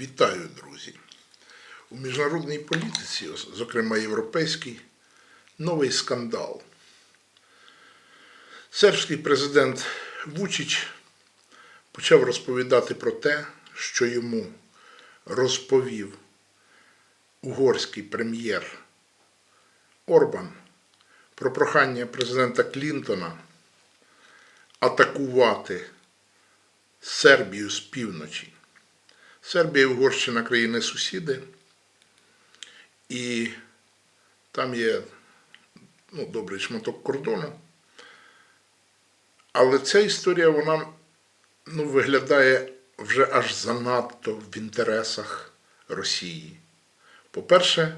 Вітаю, друзі! У міжнародній політиці, зокрема європейській, новий скандал. Сербський президент Вучич почав розповідати про те, що йому розповів угорський прем'єр Орбан про прохання президента Клінтона атакувати Сербію з півночі. Сербія і Угорщина країни сусіди, і там є ну, добрий шматок кордону. Але ця історія вона ну, виглядає вже аж занадто в інтересах Росії. По-перше,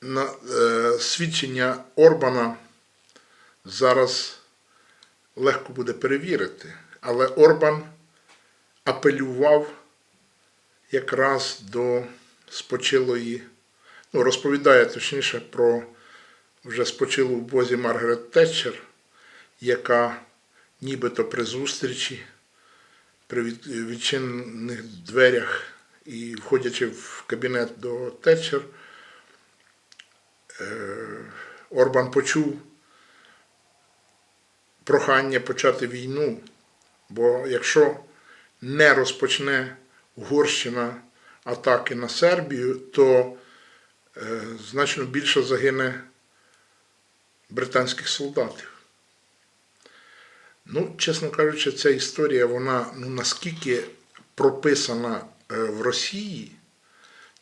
на, е, свідчення Орбана зараз легко буде перевірити, але Орбан апелював якраз до спочилої, ну, розповідає точніше про вже спочилу в бозі Маргарет Тетчер, яка нібито при зустрічі, при від- відчинених дверях і входячи в кабінет до Тетчер, е, Орбан почув прохання почати війну. Бо якщо не розпочне Угорщина атаки на Сербію, то е, значно більше загине британських солдатів. Ну, чесно кажучи, ця історія, вона ну, наскільки прописана е, в Росії,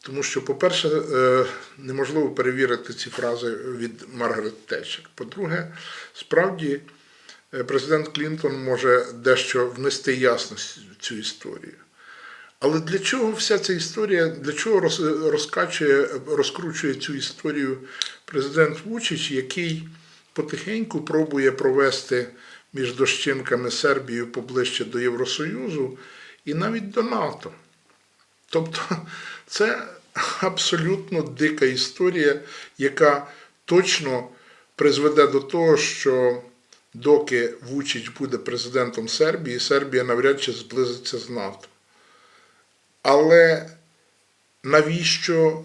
тому що, по-перше, е, неможливо перевірити ці фрази від Маргарет Тетчер. По-друге, справді президент Клінтон може дещо внести ясність в цю історію. Але для чого вся ця історія, для чого розкачує, розкручує цю історію президент Вучич, який потихеньку пробує провести між дощинками Сербію поближче до Євросоюзу і навіть до НАТО. Тобто це абсолютно дика історія, яка точно призведе до того, що доки Вучич буде президентом Сербії, Сербія навряд чи зблизиться з НАТО. Але навіщо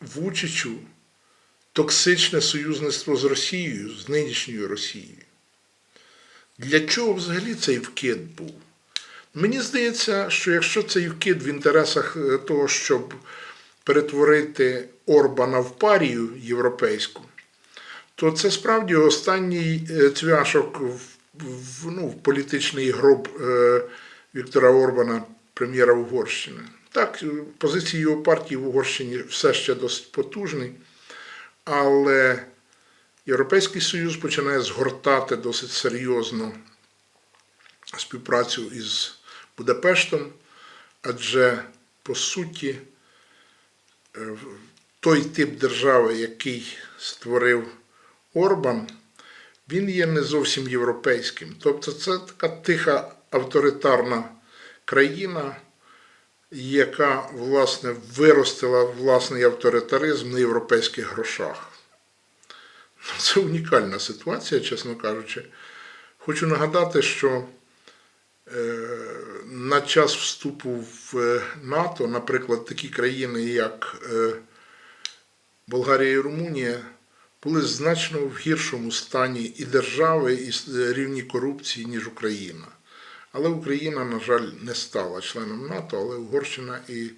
Вучичу токсичне союзництво з Росією, з нинішньою Росією? Для чого взагалі цей вкид був? Мені здається, що якщо цей вкид в інтересах е, того, щоб перетворити Орбана в парію європейську, то це справді останній е, цвяшок в, в, ну, в політичний гроб е, Віктора Орбана, прем'єра Угорщини. Так, позиції його партії в Угорщині все ще досить потужні, але Європейський Союз починає згортати досить серйозно співпрацю із Будапештом, адже по суті е, той тип держави, який створив Орбан, він є не зовсім європейським. Тобто це така тиха авторитарна країна, яка власне виростила власний авторитаризм на європейських грошах. Це унікальна ситуація, чесно кажучи. Хочу нагадати, що е, на час вступу в е, НАТО, наприклад, такі країни, як е, Болгарія і Румунія, були значно в гіршому стані і держави, і рівні корупції, ніж Україна. Але Україна, на жаль, не стала членом НАТО, але Угорщина і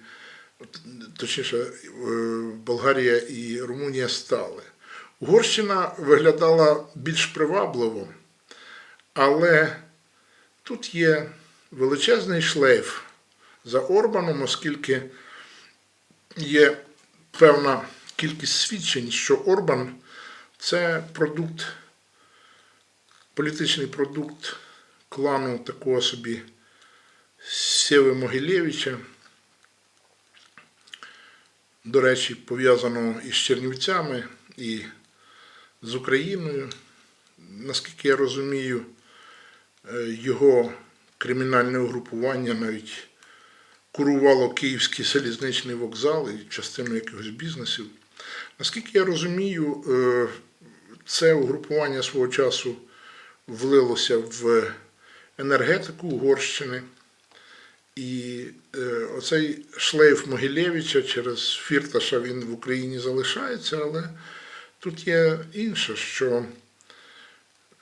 точніше, е, Болгарія і Румунія стали. Угорщина виглядала більш привабливо, але тут є величезний шлейф за Орбаном, оскільки є певна кількість свідчень, що Орбан це продукт, політичний продукт клану такого собі Сєви Могилєвича, до речі, пов'язаного із Чернівцями і з Україною. Наскільки я розумію, е, його кримінальне угрупування навіть курувало Київський залізничний вокзал і частину якихось бізнесів. Наскільки я розумію, е, це угрупування свого часу влилося в енергетику Угорщини. І е, оцей шлейф Могилєвича через Фірташа він в Україні залишається, але тут є інше, що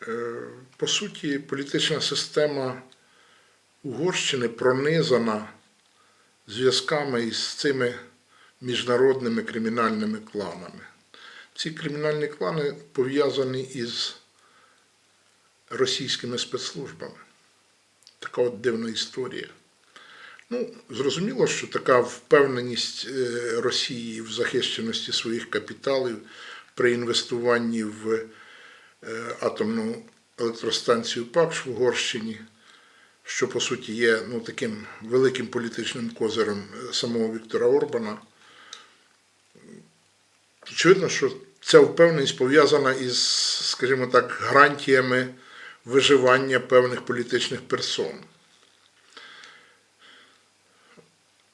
е, по суті політична система Угорщини пронизана зв'язками із цими міжнародними кримінальними кланами. Ці кримінальні клани пов'язані із російськими спецслужбами. Така от дивна історія. Ну, зрозуміло, що така впевненість е, Росії в захищеності своїх капіталів при інвестуванні в е, атомну електростанцію ПАКШ в Угорщині, що по суті є ну, таким великим політичним козирем е, самого Віктора Орбана. Очевидно, що ця впевненість пов'язана із, скажімо так, гарантіями виживання певних політичних персон.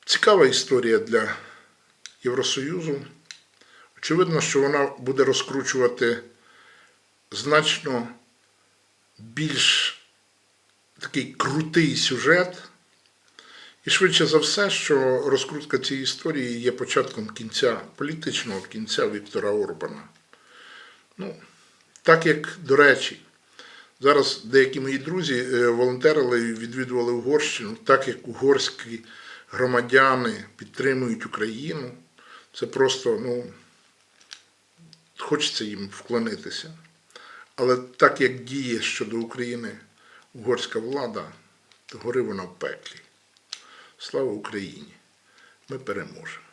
Цікава історія для Євросоюзу. Очевидно, що вона буде розкручувати значно більш такий крутий сюжет. І швидше за все, що розкрутка цієї історії є початком кінця, політичного кінця Віктора Орбана. Ну, так як, до речі, зараз деякі мої друзі е, волонтерили і відвідували Угорщину, так як угорські громадяни підтримують Україну, це просто, ну, хочеться їм вклонитися. Але так як діє щодо України угорська влада, то гори вона в пеклі. Слава Україні! Ми переможемо.